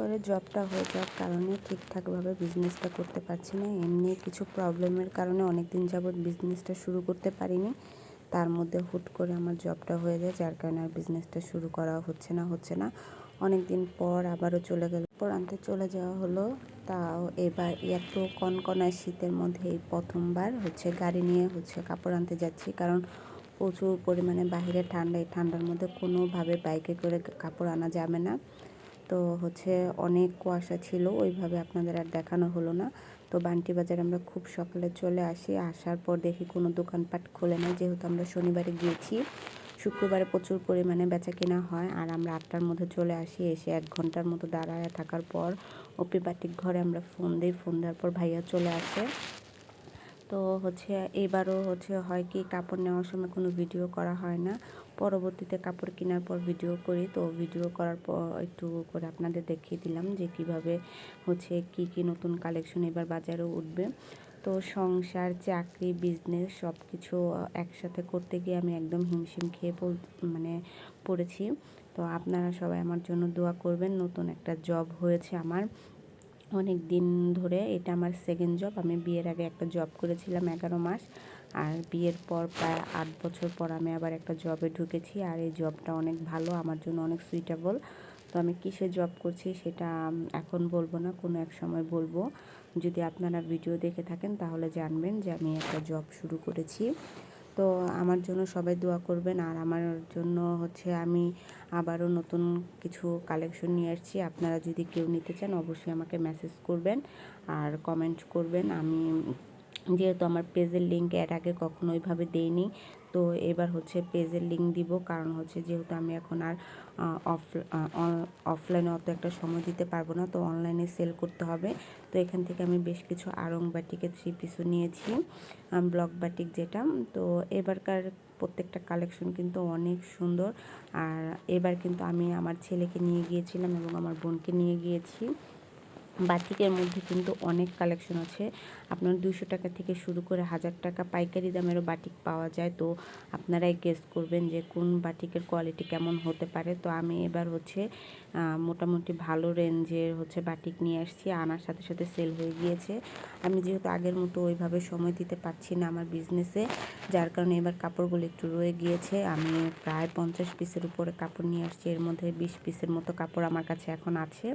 করে জবটা হয়ে যাওয়ার কারণে ঠিকঠাকভাবে বিজনেসটা করতে পারছি না। এমনি কিছু প্রবলেমের কারণে অনেক দিন যাবৎ বিজনেসটা শুরু করতে পারিনি। তার মধ্যে হুট করে আমার জবটা হয়ে যায়, যার কারণে আর বিজনেসটা শুরু করা হচ্ছে না হচ্ছে না। অনেক দিন পর আবারও চলে গেল। পর আনতে চলে যাওয়া হলো। তাও এবার এত কনকনায় শীতের মধ্যে এই প্রথমবার হচ্ছে গাড়ি নিয়ে হচ্ছে কাপড় আনতে যাচ্ছি। কারণ প্রচুর পরিমাণে বাহিরে ঠান্ডা, এই ঠান্ডার মধ্যে কোনোভাবে বাইকে করে কাপড় আনা যাবে না। তো হচ্ছে অনেক কুয়াশা ছিল, ওইভাবে আপনাদের আর দেখানো হলো না। তো বান্টি বাজারে আমরা খুব সকালে চলে আসি, আসার পর দেখি কোনো দোকানপাট খোলে না যেহেতু আমরা শনিবারে গিয়েছি। শুক্রবারে প্রচুর পরিমাণে বেচা কেনা হয় আর আমরা আটটার মধ্যে চলে আসি, এসে এক ঘণ্টার মতো দাঁড়ায় থাকার পর ওপি বাটিক ঘরে আমরা ফোন দিই, ফোন দেওয়ার পর ভাইয়া চলে আসে। তো হচ্ছে এবারও হচ্ছে হয় কি কাপড় নেওয়ার সময় কোনো ভিডিও করা হয় না। পরবর্তীতে কাপড় কেনার পর ভিডিও করি। তো ভিডিও করার পর একটু করে আপনাদের দেখিয়ে দিলাম যে কীভাবে হচ্ছে কি কি নতুন কালেকশন এবার বাজারে উঠবে। তো সংসার, চাকরি বিজনেস সব কিছু একসাথে করতে গিয়ে আমি একদম হিমশিম খেয়ে মানে পড়েছি। তো আপনারা সবাই আমার জন্য দোয়া করবেন। নতুন একটা জব হয়েছে আমার। অনেক দিন ধরে এটা আমার সেকেন্ড জব আমি বিয়ের আগে একটা জব করেছিলাম এগারো মাস। আর বিয়ের পর প্রায় আট বছর পর আমি আবার একটা জবে ঢুকেছি। আর এই জবটা অনেক ভালো, আমার জন্য অনেক সুইটেবল তো আমি কিসে জব করছি সেটা এখন বলব না, কোনো এক সময় বলব। যদি আপনারা ভিডিও দেখে থাকেন তাহলে জানবেন যে আমি একটা জব শুরু করেছি। তো আমার জন্য সবাই দোয়া করবেন। আর আমার জন্য হচ্ছে আমি আবারও নতুন কিছু কালেকশন নিয়ে আসছি। আপনারা যদি কেউ নিতে চান, অবশ্যই আমাকে মেসেজ করবেন আর কমেন্ট করবেন। আমি যেহেতু আমার পেজের লিঙ্ক এর আগে কখনো ওইভাবে দেইনি, তো এবার হচ্ছে পেজের লিঙ্ক দিব। কারণ হচ্ছে যেহেতু আমি এখন আর অফ অফলাইনে অত একটা সময় দিতে পারব না, তো অনলাইনে সেল করতে হবে। তো এখান থেকে আমি বেশ কিছু আরং বাটিকের থ্রি পিসও নিয়েছি ব্লক বাটিক যেটা। তো এবারকার প্রত্যেকটা কালেকশন কিন্তু অনেক সুন্দর। আর এবার কিন্তু আমি আমার ছেলেকে নিয়ে গিয়েছিলাম এবং আমার বোনকে নিয়ে গিয়েছি। বাটিকের মধ্যে কিন্তু অনেক কালেকশন আছে। আপনার দুশো টাকা থেকে শুরু করে হাজার টাকা পাইকারি দামেরও বাটিক পাওয়া যায়। তো আপনারাই গেস করবেন যে কোন বাটিকের কোয়ালিটি কেমন হতে পারে। তো আমি এবার হচ্ছে মোটামুটি ভালো রেঞ্জের হচ্ছে বাটিক নিয়ে আসছি। আনার সাথে সাথে সেল হয়ে গিয়েছে। আমি যেহেতু আগের মতো ওইভাবে সময় দিতে পারছি না আমার বিজনেসে যার কারণে এবার কাপড়গুলো একটু রয়ে গিয়েছে। আমি প্রায় পঞ্চাশ পিসের উপরে কাপড় নিয়ে আসছি। এর মধ্যে বিশ পিসের মতো কাপড় আমার কাছে এখন আছে।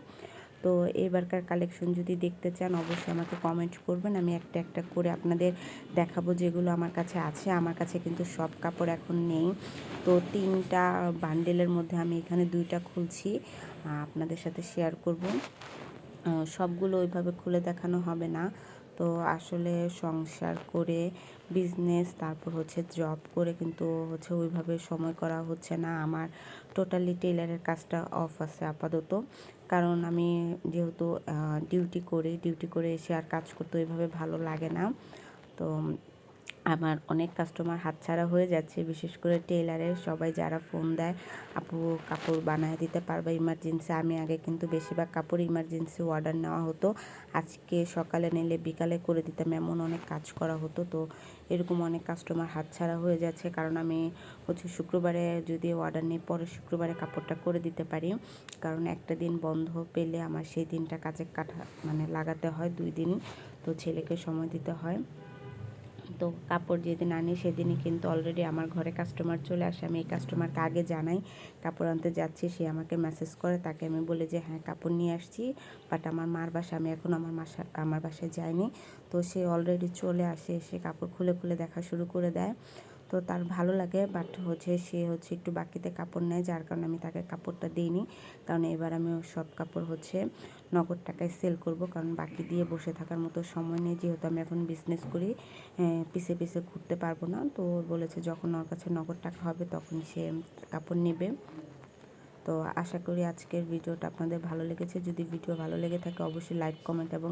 তো এবারকার কালেকশন যদি দেখতে চান, অবশ্যই আমাকে কমেন্ট করবেন। আমি একটা একটা করে আপনাদের দেখাবো যেগুলো আমার কাছে আছে। আমার কাছে কিন্তু সব কাপড় এখন নেই। তো তিনটা বান্ডেলের মধ্যে আমি এখানে দুইটা খুলছি। আপনাদের সাথে শেয়ার করব। সবগুলো ওইভাবে খুলে দেখানো হবে না। তো আসলে সংসার করে বিজনেস তারপর হচ্ছে জব করে কিন্তু হচ্ছে ওইভাবে সময় করা হচ্ছে না। আমার টোটালি টেলারের কাজটা অফ আছে আপাতত। কারণ আমি যেহেতু ডিউটি করি ডিউটি করে এসে আর কাজ করতে ওইভাবে ভালো লাগে না। তো আমার অনেক কাস্টমার হাতছাড়া হয়ে যাচ্ছে, বিশেষ করে টেলারের সবাই যারা ফোন দেয়, আপু, কাপড় বানায় দিতে পারবে ইমার্জেন্সি আমি আগে কিন্তু বেশিরভাগ কাপড় ইমার্জেন্সি অর্ডার নেওয়া হতো। আজকে সকালে নিলে বিকালে করে দিতাম, এমন অনেক কাজ করা হতো। তো এরকম অনেক কাস্টমার হাতছাড়া হয়ে যাচ্ছে, কারণ আমি হচ্ছে শুক্রবারে যদি অর্ডার নিই পরে শুক্রবারে কাপড়টা করে দিতে পারি। কারণ একটা দিন বন্ধ পেলে আমার সেই দিনটা কাজে কাটা মানে লাগাতে হয়, দুই দিন। তো ছেলেকে সময় দিতে হয়। তো কাপড় যেদিন আনি সেদিনই কিন্তু অলরেডি আমার ঘরে কাস্টমার চলে আসে। আমি এই কাস্টমারকে আগে জানাই, কাপড় আনতে যাচ্ছি, সে আমাকে মেসেজ করে। তাকে আমি বলে যে হ্যাঁ কাপড় নিয়ে আসছি বাট আমার মার বাসা, আমি এখন আমার মাসা, আমার বাসায় যাইনি। তো সে অলরেডি চলে আসে, সে কাপড় খুলে খুলে দেখা শুরু করে দেয়। তো তার ভালো লাগে বাট হচ্ছে সে হচ্ছে একটু বাকিতে কাপড় নেয়, যার কারণে আমি তাকে কাপড়টা দিইনি। কারণ এবার আমি সব কাপড় হচ্ছে নগদ টাকায় সেল করব, কারণ বাকি দিয়ে বসে থাকার মতো সময় নেই, যেহেতু আমি এখন বিজনেস করি পিছে পিছে ঘুরতে পারব না। তো বলেছে যখন ওর কাছে নগদ টাকা হবে তখন সে কাপড় নেবে। তো আশা করি আজকের ভিডিওটা আপনাদের ভালো লেগেছে। যদি ভিডিও ভালো লেগে থাকে, অবশ্যই লাইক কমেন্ট এবং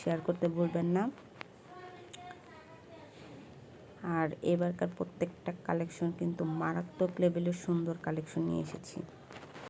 শেয়ার করতে ভুলবেন না। আর এবারকার প্রত্যেকটা কালেকশন কিন্তু মারাত্মক লেভেলের সুন্দর কালেকশন নিয়ে এসেছি।